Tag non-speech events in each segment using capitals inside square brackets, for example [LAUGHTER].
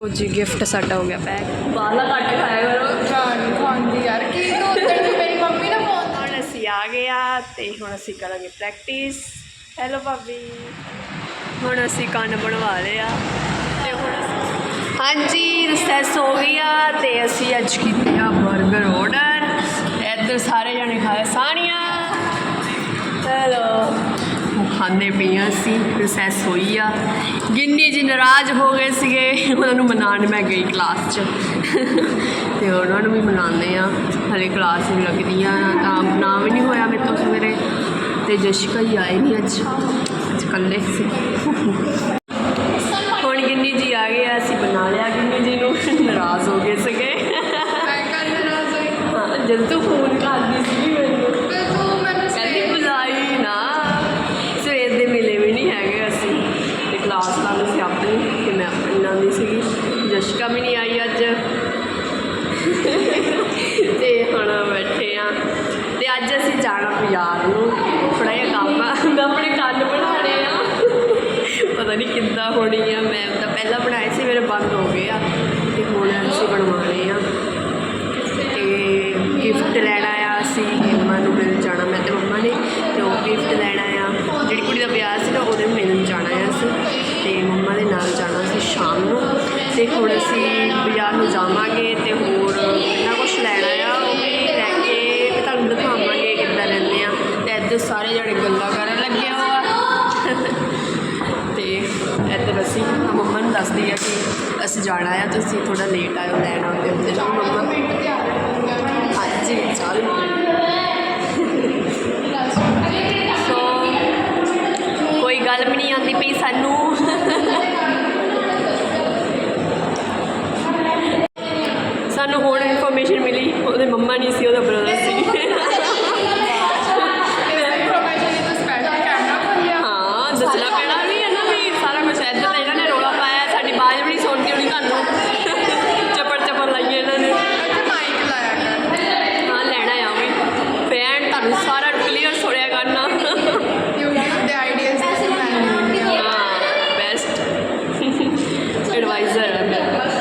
ਉਹ ਜੀ ਗਿਫਟ ਸਾਡਾ ਹੋ ਗਿਆ ਪੈਕ ਬਾਹਲਾ ਘੱਟ ਖਾਇਆ ਕਰੋ। ਜਾਨ ਖਾਂਦੀ ਯਾਰ ਕੀ ਤੂੰ ਉਧਰ ਦੀ ਮੇਰੀ ਮੰਮੀ ਨਾ ਫੋਨ ਹੁਣ ਅਸੀਂ ਆ ਗਏ ਆ ਤੇ ਹੁਣ ਅਸੀਂ ਕਰਾਂਗੇ ਪ੍ਰੈਕਟਿਸ ਹੈਲੋ ਭਾਬੀ। ਹੁਣ ਅਸੀਂ ਕੰਨ ਬਣਵਾ ਲਏ ਆ। ਤੇ ਹੁਣ ਅਸੀਂ ਹਾਂਜੀ ਰਿਸੈਸ ਹੋ ਗਈ ਆ ਤੇ ਅਸੀਂ ਅੱਜ ਕੀਤੇ ਆ 버ਗਰ ਆਰਡਰ ਖਾਂਦੇ ਪਈਆਂ ਸੀ ਰਿਸੈਸ ਹੋਈ ਆ। ਗਿੰਨੀ ਜੀ ਨਾਰਾਜ਼ ਹੋ ਗਏ ਸੀਗੇ ਉਹਨਾਂ ਨੂੰ ਮਨਾਉਣ ਮੈਂ ਗਈ ਕਲਾਸ 'ਚ। ਤੇ ਉਹਨਾਂ ਨੂੰ ਵੀ ਮਨਾਉਂਦੇ ਆ ਹਲੇ ਕਲਾਸ ਵੀ ਲੱਗਦੀ ਆ ਤਾਂ ਨਾ ਵੀ ਨਹੀਂ ਹੋਇਆ ਮੇਰੇ ਤੋਂ ਸਵੇਰੇ। ਤੇ ਜਸ਼ਿਕਾ ਹੀ ਆਏ ਨਹੀਂ ਅੱਜ। ਅੱਜ ਇਕੱਲੇ ਸੀ। ਹੁਣ ਗਿੰਨੀ ਜੀ ਆ ਗਏ ਆ ਅਸੀਂ ਬਣਾ ਲਿਆ ਗਿੰਨੀ ਜੀ ਨੂੰ। ਨਾਰਾਜ਼ ਹੋ ਗਏ ਸੀਗੇ। ਮੈਂ ਕੱਲ ਨਾਰਾਜ਼ ਹੋਈ। ਹਾਂ ਜਦ ਤੂੰ ਫੋਨ ਸੀ ਆਪਣੀ ਤੇ ਮੈਂ ਆਪਣੀ ਲਾਉਂਦੀ ਸੀਗੀ। ਜਸ਼ਕਾ ਵੀ ਨਹੀਂ ਆਈ ਅੱਜ। ਤੇ ਹੁਣ ਬੈਠੇ ਆ। ਤੇ ਅੱਜ ਅਸੀਂ ਜਾਣਾ ਬਾਜ਼ਾਰ ਨੂੰ। ਥੋੜਾ ਜਿਹਾ ਕੰਮ ਆ। ਮੈਂ ਆਪਣੇ ਕੰਨ ਬਣਾਉਣੇ ਆ। ਪਤਾ ਨਹੀਂ ਕਿੱਦਾਂ ਹੋਣੀ ਆ। ਮੈਂ ਤਾਂ ਪਹਿਲਾਂ ਬਣਾਏ ਸੀ, ਮੇਰੇ ਬੰਦ ਹੋ ਗਏ ਆ। ਤੇ ਹੁਣ ਅਸੀਂ ਬਣਵਾਉਣੇ ਦੱਸਦੀ ਆ ਕਿ ਅਸੀਂ ਜਾਣਾ ਆ, ਤੁਸੀਂ ਥੋੜਾ ਲੇਟ ਆਇਓ, ਲੈਣ ਆਉਂਦੇ ਹੁੰਦੇ ਨਾ ਮੰਮਾ ਹਾਂਜੀ, ਚੱਲ। ਸੋ ਕੋਈ ਗੱਲ ਵੀ ਨਹੀਂ ਆਉਂਦੀ ਪਈ ਸਾਨੂੰ ਹੁਣ ਇਨਫੋਰਮੇਸ਼ਨ ਮਿਲੀ ਉਹਦੇ ਮੰਮਾ ਨਹੀਂ ਸੀ ਉਹਦਾ ਬ੍ਰਦਰ ਸੀ ਪ੍ਰੋਫੈਸ਼ਨ ਤੋਂ ਸਪੈਸ਼ਲ ਕੈਮਰਾ ਖੋਲਿਆ ਹਾਂ ਦੱਸਣਾ ਪੈਣਾ ਵੀ ਇਹਨਾਂ ਵੀ ਸਾਰਾ ਕੁਝ ਇੱਧਰ ਤਾਂ ਇਹਨਾਂ ਨੇ ਰੋਲਾ ਪਾਇਆ ਸਾਡੀ ਬਾਜ ਵੀ ਨਹੀਂ ਸੁਣਦੀ ਹੋਣੀ ਤੁਹਾਨੂੰ ਚੱਪੜ ਚੱਪੜ ਲਾਈਏ ਇਹਨਾਂ ਨੇ ਅੱਛਾ ਮਾਈਕ ਲਾਇਆ ਕਰ ਹਾਂ ਲੈਣਾ ਆ ਵੀ ਫੈਨ ਤੁਹਾਨੂੰ ਸਾਰਾ ਕਲੀਅਰ ਸੁਣਿਆ ਕਰਨਾ ਯੂ ਦੇ ਆਈਡੀਆਜ਼ ਤੇ ਮੈਂ ਹਾਂ ਬੈਸਟ ਐਡਵਾਈਜ਼ਰ ਹੈ ਮੇਰਾ ਪਾਸ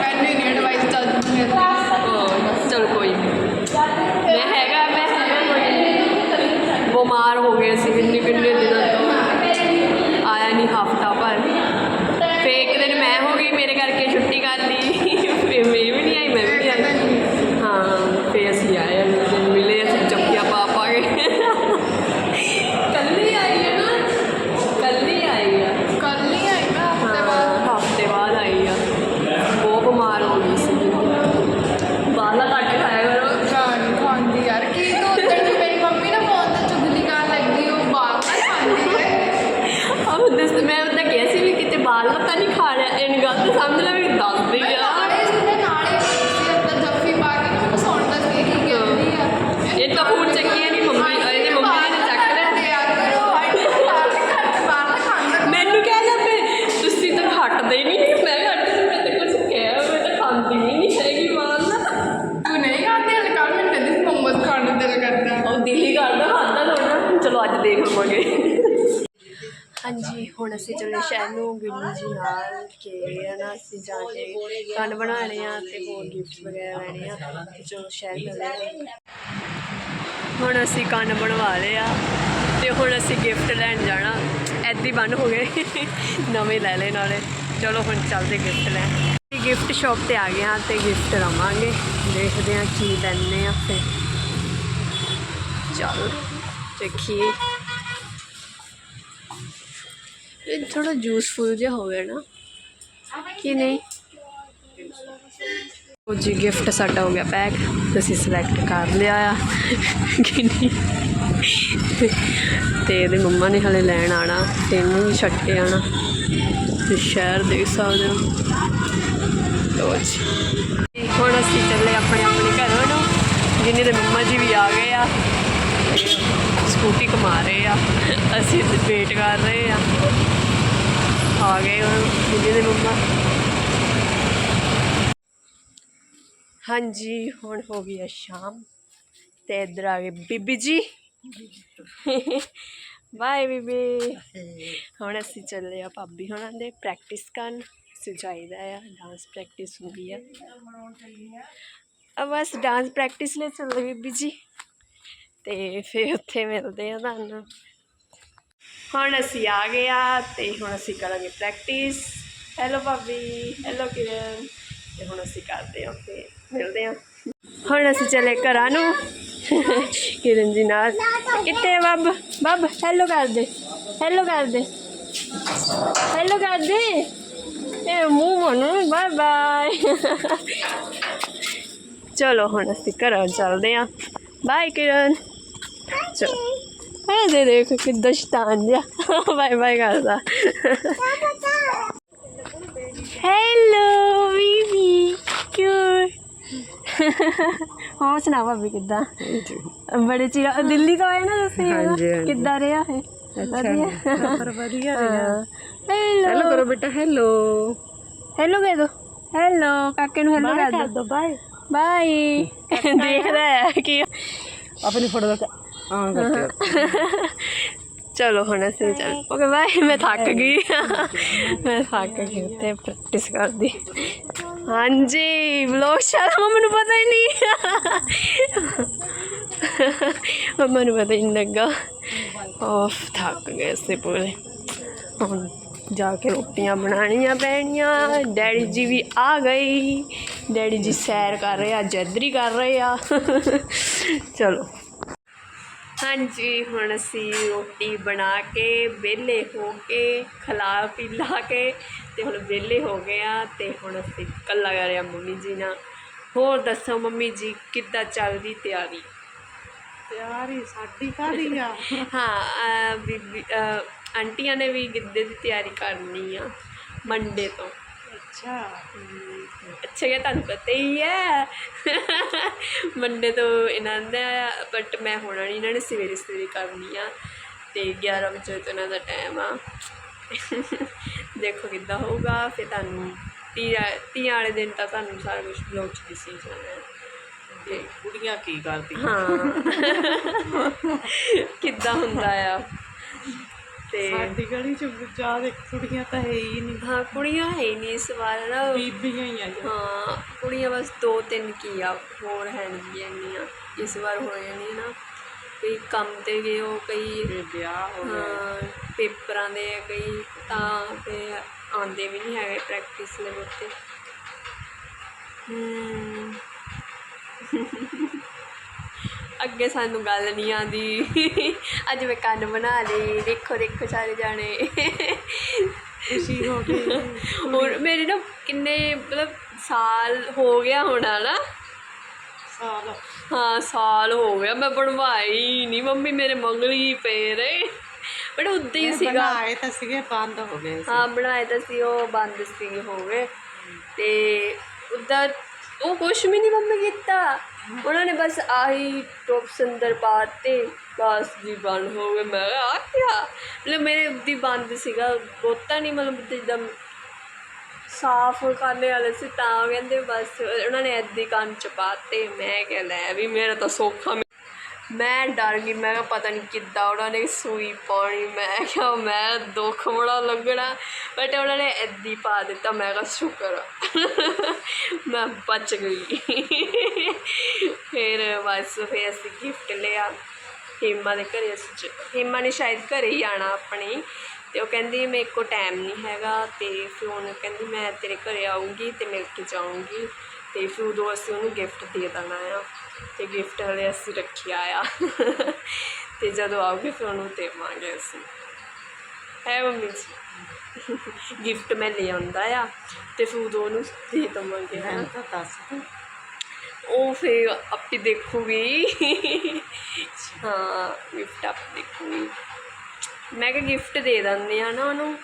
ਮੈਨੂੰ ਨਹੀਂ ਐਡਵਾਈਸ ਚੱਲਦੀ ਮੇਰੇ ਹਾਂ, ਚਲ ਕੋਈ ਨਹੀਂ ਮੈਂ ਹੈਗਾ ਮੈਂ ਹੈਗਾ ਕੋਈ ਨਹੀਂ ਬਿਮਾਰ ਹੋ ਗਏ ਸੀ ਕਿੰਨੇ ਕਿੰਨੇ ਦਿਨਾਂ ਤੋਂ ਆਇਆ ਨਹੀਂ ਹਫਤਾ ਭਰ ਫੇ ਇੱਕ ਦਿਨ ਮੈਂ ਹੋ ਗਈ ਮੇਰੇ ਕਰਕੇ ਛੁੱਟੀ ਕਰ ਲਈ ਫੇ ਮੈਂ ਵੀ ਨਹੀਂ ਆਈ ਮੈਂ ਵੀ ਨਹੀਂ ਆਈ ਹਾਂ ਫੇ ਅਸੀਂ ਆਏ ਅਗਲੇ ਦਿਨ ਮਿਲੇ ਅਸੀਂ ਜੱਫੀਆਂ ਪਾ ਪਾ ਕੇ ਕੱਲੀ ਆਈ ਹੈ ਨਾ ਕੱਲੀ ਆਈ ਆ ਕੱਲ ਨਹੀਂ ਆਈ ਮੈਂ ਹਫ਼ਤੇ ਬਾਅਦ ਹਾਂ, ਹਫ਼ਤੇ ਬਾਅਦ ਆਈ ਆ ਬਹੁਤ ਬਿਮਾਰ ਹੋ ਗਈ ਸੀ ਬਾਹਲਾ ਘੱਟ ਖਾਇਆ ਕਰੋ ਜਾਨ ਖਾਂਦੀ ਯਾਰ ਕੀ ਤੂੰ ਉਧਰ ਦੀ ਮੇਰੀ ਮੰਮੀ ਨਾ ਫੋਨ ਤੇ ਚੁਗਲੀ ਕਰਨ ਲੱਗੀ ਉਹ ਬਾਹਰ ਨਾ ਖਾਂਦੀ ਦੱਸ ਮੈਂ ਉਹਦਾ ਕਿਹਾ ਸੀ ਵੀ ਕਿਤੇ ਬਾਹਲਾ ਤਾਂ ਨਹੀਂ ਖਾ ਲਿਆ ਇਹਨ ਗੱਲ ਤਾਂ ਸਮਝ ਲੈ ਵੀ ਦੱਸਦੀ ਆ। ਮੈਨੂੰ ਇਹ ਤਾਂ ਫੋਨ ਚੱਕਿਆ ਨਹੀਂ ਮੰਮੀ ਇਹਦੀ ਮੰਮੀ ਨੇ ਚੱਕ ਲਿਆ ਬਾਹਰ ਬਾਹਰ ਮੈਨੂੰ ਕਹਿ ਜਾਂਦੇ ਤੁਸੀਂ ਤਾਂ ਹਟਦੇ ਨਹੀਂ ਮੈਂ ਹਟਦੀ ਮੈਂ ਤਾਂ ਕੁਝ ਕਿਹਾ ਮੈਂ ਤਾਂ ਖਾਂਦੀ ਹੁਣ ਅਸੀਂ ਚੱਲੇ ਸ਼ਹਿਰ ਨੂੰ ਗਿੱਲੀ ਜੀ ਨਾਲ ਕੇ ਨਾ ਅਸੀਂ ਜਾ ਕੇ ਕੰਨ ਬਣਾਉਣੇ ਆ ਤੇ ਹੋਰ ਗਿਫਟ ਵਗੈਰਾ ਲੈਣੇ ਆ, ਤੇ ਚਲੋ ਸ਼ਹਿਰ ਮਿਲਦੇ ਹੁਣ ਅਸੀਂ ਕੰਨ ਬਣਵਾ ਲਏ ਆ ਤੇ ਹੁਣ ਅਸੀਂ ਗਿਫਟ ਲੈਣ ਜਾਣਾ। ਐਦੀ ਬੰਨ ਹੋ ਗਏ। ਨਵੇਂ ਲੈ ਲੈ ਨਾਲੇ। ਚਲੋ ਹੁਣ ਚੱਲਦੇ ਗਿਫਟ ਲੈਣ। ਗਿਫਟ ਸ਼ਾਪ ਤੇ ਆ ਗਏ ਹਾਂ ਤੇ ਗਿਫਟ ਲਵਾਂਗੇ। ਦੇਖਦੇ ਹਾਂ ਕੀ ਲੈਣੇ ਆ ਫਿਰ। ਚਲੋ ਦੇਖੀਏ। ਇਹ ਥੋੜਾ ਜੂਸਫੁਲ ਜਿਹਾ ਹੋਵੇ ਨਾ। ਕਿ ਨਹੀਂ? ਉਹ ਜੀ ਗਿਫਟ ਸਾਡਾ ਹੋ ਗਿਆ ਪੈਕ ਅਸੀਂ ਸਿਲੈਕਟ ਕਰ ਲਿਆ ਆ। ਕਿ ਨਹੀਂ? ਤੇ ਇਹਦੇ ਮੰਮਾ ਨੇ ਹਲੇ ਲੈਣ ਆਣਾ ਤੇ ਇਹਨੂੰ ਵੀ ਛੱਡ ਕੇ ਆਣਾ ਤੇ ਸ਼ਹਿਰ ਦੇਖ ਸਕਦੇ ਹੋ। ਲਓ ਜੀ। ਹੁਣ ਅਸੀਂ ਚੱਲੇ ਆਪਣੇ ਆਪਣੇ ਘਰ ਨੂੰ, ਜਿੰਨੇ ਦੇ ਮੰਮਾ ਜੀ ਵੀ ਆ ਗਏ ਆ। ਸਕੂਟੀ ਕਮਾ ਰਹੇ ਆ, ਅਸੀਂ ਵੇਟ ਕਰ ਰਹੇ ਆ। ਆ ਗਏ ਹੁਣ ਜਿੰਨੇ ਦੇ ਮੰਮਾ। ਹਾਂਜੀ, ਹੁਣ ਹੋ ਗਈ ਆ ਸ਼ਾਮ ਤੇ ਇੱਧਰ ਆ ਗਏ ਬੀਬੀ ਜੀ। ਬਾਏ ਬੀਬੀ। ਹੁਣ ਅਸੀਂ ਚੱਲੇ ਆ ਭਾਬੀ ਹੁਣਾਂ ਦੇ ਪ੍ਰੈਕਟਿਸ ਕਰਨ। ਸਜਾਈਦਾ ਆ ਡਾਂਸ ਪ੍ਰੈਕਟਿਸ ਹੁੰਦੀ ਆ। ਆ ਬਸ ਡਾਂਸ ਪ੍ਰੈਕਟਿਸ ਲਈ ਚੱਲ ਬੀਬੀ ਜੀ। ਤੇ ਫਿਰ ਉੱਥੇ ਮਿਲਦੇ ਆ ਤੁਹਾਨੂੰ। ਹੁਣ ਅਸੀਂ ਆ ਗਏ ਆ ਤੇ ਹੁਣ ਅਸੀਂ ਕਰਾਂਗੇ ਪ੍ਰੈਕਟਿਸ ਹੈਲੋ ਭਾਬੀ ਹੈਲੋ ਕਿਰਨ। ਤੇ ਹੁਣ ਅਸੀਂ ਕਰਦੇ ਆ ਤੇ ਮਿਲਦੇ ਆ ਹੁਣ ਅਸੀਂ ਚਲੇ ਘਰਾਂ ਨੂੰ। ਕਿਰਨ ਜੀ ਨਾਲ। ਕਿੱਥੇ ਬੱਬ? ਬੱਬ ਹੈਲੋ ਕਰ ਦੇ। ਹੈਲੋ ਕਰ ਦੇ। ਹੈਲੋ ਕਰ ਦੇ। ਇਹ ਮੂੰਹ ਮਨੂੰ ਬਾਏ ਬਾਏ ਚਲੋ ਹੁਣ ਅਸੀਂ ਘਰਾਂ ਚੱਲਦੇ ਆ ਬਾਏ ਕਿਰਨ। ਚਲੋ ਹੈ ਦੇ ਦੇਖ ਕਿੱਦਾਂ ਸ਼ੈਤਾਨ ਜਿਹਾ। ਬਾਏ ਬਾਏ ਕਰਦਾ। ਹੈਲੋ ਬੀਬੀ ਕਿਉਂ? ਹੋਰ ਸੁਣਾ ਭਾਬੀ ਕਿੱਦਾਂ? ਬੜੇ ਚਿਰ ਦਿੱਲੀ ਤੋਂ ਆਏ ਨਾ ਤੁਸੀਂ। ਕਿੱਦਾਂ ਰਿਹਾ ਹੈ ਵਧੀਆ? ਪਰ ਵਧੀਆ ਹੈਲੋ ਕਰੋ ਬੇਟਾ ਹੈਲੋ ਹੈਲੋ ਕਹਿ ਦੋ। ਹੈਲੋ ਕਾਕੇ ਨੂੰ ਹੈਲੋ ਕਰ ਦੋ ਬਾਏ। ਬਾਈ ਦੇਖਦਾ ਹੈ ਕਿ ਆਪਣੀ ਫੋਟੋ ਦਾ ਆਨ ਕਰਕੇ। [LAUGHS] ਚਲੋ ਹੁਣ ਅਸੀਂ ਚੱਲ ਓਕੇ ਬਾਏ। ਮੈਂ ਥੱਕ ਗਈ। ਮੈਂ ਥੱਕ ਗਈ ਤੇ ਪ੍ਰੈਕਟਿਸ ਕਰਦੀ। ਹਾਂਜੀ ਵਲੌਗ ਸ਼ਾਇਦ ਮੰਮਾ ਨੂੰ ਪਤਾ ਹੀ ਨਹੀਂ। ਮੰਮਾ ਨੂੰ ਪਤਾ ਹੀ ਨਹੀਂ ਲੱਗਾ। ਆਫ ਥੱਕ ਗਏ ਸੀ ਪੂਰੇ। ਹੁਣ ਜਾ ਕੇ ਰੋਟੀਆਂ ਬਣਾਉਣੀਆਂ ਪੈਣੀਆਂ। ਡੈਡੀ ਜੀ ਵੀ ਆ ਗਈ ਡੈਡੀ ਜੀ ਸੈਰ ਕਰ ਰਹੇ ਆ ਜੈਦਰੀ ਕਰ ਰਹੇ ਆ। ਚਲੋ। ਹਾਂਜੀ ਹੁਣ ਅਸੀਂ ਰੋਟੀ ਬਣਾ ਕੇ ਵਿਹਲੇ ਹੋ ਕੇ ਖਲਾ ਪੀ ਲਾ ਕੇ ਤੇ ਹੁਣ ਵਿਹਲੇ ਹੋ ਗਏ ਆ ਤੇ ਹੁਣ ਅਸੀਂ ਕੱਲਾ ਕਰ ਰਿਹਾ ਮੰਮੀ ਜੀ ਨਾਲ। ਹੋਰ ਦੱਸੋ ਮੰਮੀ ਜੀ ਕਿੱਦਾਂ ਚੱਲਦੀ ਤਿਆਰੀ? ਤਿਆਰੀ ਸਾਡੀ ਕਾਦੀ ਆ? ਹਾਂ ਅਹ ਬੀਬੀ ਅਹ ਆਂਟੀਆਂ ਨੇ ਵੀ ਗਿੱਧੇ ਦੀ ਤਿਆਰੀ ਕਰਨੀ ਆ ਮੰਡੇ ਤੋਂ। ਅੱਛਾ। ਅੱਛਾ ਕਿ ਤੁਹਾਨੂੰ ਪਤਾ ਹੀ ਹੈ। ਮੰਡੇ ਤੋਂ ਇਹਨਾਂ ਦਾ ਬਟ ਮੈਂ ਹੋਣਾ ਨਹੀਂ ਇਹਨਾਂ ਨੇ ਸਵੇਰੇ ਸਵੇਰੇ ਕਰਨੀ ਆ ਤੇ 11 ਵਜੇ ਤੋਂ ਇਹਨਾਂ ਦਾ ਟਾਈਮ ਆ। ਦੇਖੋ ਕਿੱਦਾਂ ਹੋਊਗਾ ਫਿਰ ਤੁਹਾਨੂੰ ਤੀਆਂ ਵਾਲੇ ਦਿਨ ਤਾਂ ਤੁਹਾਨੂੰ ਸਾਰਾ ਕੁਝ ਬਲੌਗ ਚ ਦਿਸੀ ਜਾਣਾ। ਹੈ ਤੇ ਕੁੜੀਆਂ ਕੀ ਕਰਦੀ ਹਾਂ। ਕਿੱਦਾਂ ਹੁੰਦਾ ਆ? ਤੇ ਸਾਡੀ ਗਲੀ ਚ ਜ਼ਿਆਦਾ ਕੁੜੀਆਂ ਤਾਂ ਹੈ ਹੀ ਨਹੀਂ। ਹਾਂ ਕੁੜੀਆਂ ਹੈ ਹੀ ਨਹੀਂ ਇਸ ਵਾਰ ਨਾ। ਬੀਬੀਆਂ ਹੀ ਆ ਜੀ। ਹਾਂ ਕੁੜੀਆਂ ਬਸ ਦੋ ਤਿੰਨ ਕੀ ਆ ਹੋਰ ਹੈ ਨਹੀਂ ਇੰਨੀਆਂ। ਇਸ ਵਾਰ ਹੋਏ ਨਹੀਂ ਨਾ। ਕਈ ਕੰਮ ਤੇ ਗਏ ਹੋ ਕਈ ਵਿਆਹ ਹੋ ਗਿਆ। ਹਾਂ ਪੇਪਰਾਂ ਦੇ ਕਈ ਤਾਂ ਤੇ ਆਉਂਦੇ ਵੀ ਨਹੀਂ ਹੈਗੇ ਪ੍ਰੈਕਟਿਸ ਲਈ ਉੱਤੇ ਹਮ ਅੱਗੇ ਸਾਨੂੰ ਗੱਲ ਨਹੀਂ ਆਂਦੀ ਅੱਜ ਮੈਂ ਕੰਨ ਬਣਾ ਲਈ ਦੇਖੋ ਦੇਖੋ ਸਾਰੇ ਜਾਣੇ। ਖੁਸ਼ੀ ਹੋ ਗਈ। ਹੋਰ ਮੇਰੇ ਨਾ ਕਿੰਨੇ ਮਤਲਬ ਸਾਲ ਹੋ ਗਿਆ ਹੋਣਾ ਨਾ ਸਾਲ। ਹਾਂ ਸਾਲ ਹੋ ਗਿਆ ਮੈਂ ਬਣਵਾਈ ਨਹੀਂ ਮੰਮੀ ਮੇਰੇ ਮੰਗਲ ਹੀ ਪਏ ਰਹੇ। ਬਟ ਉਦਾਂ ਹੀ ਸੀਗਾ। ਬਣਾਏ ਤਾਂ ਸੀਗੇ ਬੰਦ ਹੋ ਗਏ ਸੀ। ਹਾਂ ਬਣਾਏ ਤਾਂ ਸੀ ਉਹ ਬੰਦ ਸੀ ਹੋ ਗਏ। ਤੇ ਉਦਾਂ ਉਹ ਕੁਛ ਵੀ ਨਹੀਂ ਮੰਮੀ ਕੀਤਾ। ਉਹਨਾਂ ਨੇ ਬਸ ਆਹੀ ਟੋਪਸ ਅੰਦਰ ਪਾਤੇ ਬਸ ਜੀ ਬੰਦ ਹੋ ਗਏ। ਮੈਂ ਕਿਹਾ ਆ? ਕਿਆ ਮਤਲਬ ਮੇਰੇ ਉੱਦੀ ਬੰਦ ਸੀਗਾ, ਬਹੁਤਾ ਨਹੀਂ ਮਤਲਬ ਜਿੱਦਾਂ ਸਾਫ਼ ਕਰਨੇ ਵਾਲੇ ਸੀ, ਤਾਂ ਕਹਿੰਦੇ ਬਸ ਉਹਨਾਂ ਨੇ ਐਦੀ ਕੰਨ ਚ ਪਾਤੇ ਮੈਂ ਕਿਹਾ, ਲੈ ਵੀ ਮੇਰਾ ਤਾਂ ਸੌਖਾ ਮੈਂ- ਡਰ ਗਈ, ਮੈਂ ਕਿਹਾ ਪਤਾ ਨਹੀਂ ਕਿੱਦਾਂ ਉਹਨਾਂ ਨੇ ਸੂਈ ਪਾਉਣੀ, ਮੈਂ ਕਿਹਾ ਮੈਂ ਦੁੱਖ ਬੜਾ ਲੱਗਣਾ ਬਟ ਉਹਨਾਂ ਨੇ ਐਦੀ ਪਾ ਦਿੱਤਾ, ਮੈਂ ਕਿਹਾ ਸ਼ੁਕਰ ਮੈਂ ਬਚ ਗਈ। ਫਿਰ ਬਸ, ਫਿਰ ਅਸੀਂ ਗਿਫਟ ਲਿਆ। ਹੇਮਾ ਦੇ ਘਰੇ ਅਸੀਂ ਚ- ਹੇਮਾ ਨੇ ਸ਼ਾਇਦ ਘਰੇ ਹੀ ਆਣਾ ਆਪਣੀ। ਤੇ ਉਹ ਕਹਿੰਦੀ ਮੇਰੇ ਕੋਲ ਟਾਈਮ ਨਹੀਂ ਹੈਗਾ ਤੇ ਫਿਰ ਉਹਨੇ ਕਹਿੰਦੀ ਮੈਂ ਤੇਰੇ ਘਰੇ ਆਉਂਗੀ ਤੇ ਮਿਲ ਕੇ ਜਾਊਂਗੀ ਤੇ ਫਿਰ ਉਦੋਂ ਅਸੀਂ ਉਹਨੂੰ ਗਿਫਟ ਦੇ ਦੇਣਾ ਆ ਤੇ ਗਿਫਟ ਹਲੇ ਅਸੀਂ ਰੱਖਿਆ ਆ। ਤੇ ਜਦੋਂ ਆਉਗੀ ਫਿਰ ਉਹਨੂੰ ਦੇਵਾਂਗੇ ਅਸੀਂ। ਹੈ ਮੰਮੀ ਜੀ? ਗਿਫਟ ਮੈਂ ਲੈ ਆਉਂਦਾ ਆ ਤੇ ਫਿਰ ਉਦੋਂ ਉਹਨੂੰ ਦੇ ਦੇਵਾਂਗੇ ਹਨਾ ਤਾਂ ਦੱਸ ਤੂੰ ਉਹ ਫਿਰ ਆਪੇ ਦੇਖੂਗੀ। ਹਾਂ ਗਿਫਟ ਆਪ ਦੇਖੂਗੀ। ਮੈਂ ਕਿ ਗਿਫਟ ਦੇ ਦਿੰਦੇ ਆ ਨਾ ਉਹਨੂੰ।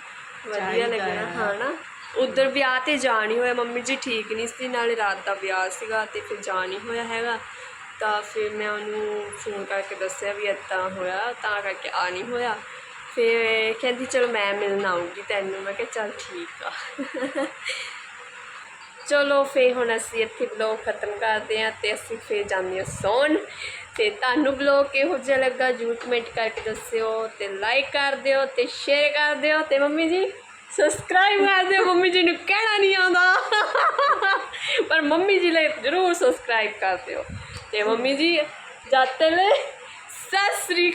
ਵਧੀਆ ਲੱਗਣਾ। ਹਾਂ ਨਾ ਉਧਰ ਵਿਆਹ ਤੇ ਜਾ ਨਹੀਂ ਹੋਇਆ ਮੰਮੀ ਜੀ ਠੀਕ ਨਹੀਂ ਸੀ ਨਾਲੇ ਰਾਤ ਦਾ ਵਿਆਹ ਸੀਗਾ ਤੇ ਫਿਰ ਜਾ ਨਹੀਂ ਹੋਇਆ ਹੈਗਾ। ਤਾਂ ਫਿਰ ਮੈਂ ਉਹਨੂੰ ਫੋਨ ਕਰਕੇ ਦੱਸਿਆ ਵੀ ਇੱਦਾਂ ਹੋਇਆ ਤਾਂ ਕਰਕੇ ਆ ਨਹੀਂ ਹੋਇਆ। ਫਿਰ ਕਹਿੰਦੀ ਚਲੋ ਮੈਂ ਮਿਲਣ ਆਉਂਗੀ ਤੈਨੂੰ। ਮੈਂ ਕਿਹਾ ਚੱਲ ਠੀਕ ਆ। ਚਲੋ ਫੇ ਹੁਣ ਅਸੀਂ ਇੱਥੇ ਬਲੌਗ ਖਤਮ ਕਰਦੇ ਹਾਂ ਤੇ ਅਸੀਂ ਫੇ ਜਾਂਦੇ ਹਾਂ ਸੌਣ। ਤੇ ਤੁਹਾਨੂੰ ਬਲੌਗ ਕਿਹੋ ਜਿਹਾ ਲੱਗਾ ਜਰੂਰ ਕਮੈਂਟ ਕਰਕੇ ਦੱਸਿਓ ਤੇ ਲਾਈਕ ਕਰ ਦਿਓ ਤੇ ਸ਼ੇਅਰ ਕਰ ਦਿਓ ਤੇ ਮੰਮੀ ਜੀ ਸਬਸਕ੍ਰਾਈਬ ਕਰ ਦਿਓ। ਮੰਮੀ ਜੀ ਨੂੰ ਕਹਿਣਾ ਨਹੀਂ ਆਉਂਦਾ। ਪਰ ਮੰਮੀ ਜੀ ਲਈ ਜਰੂਰ ਸਬਸਕ੍ਰਾਈਬ ਕਰ ਦਿਓ। ਤੇ ਮੰਮੀ ਜੀ ਜਾਤੇ ਲੈ ਸਤਿ ਸ੍ਰੀ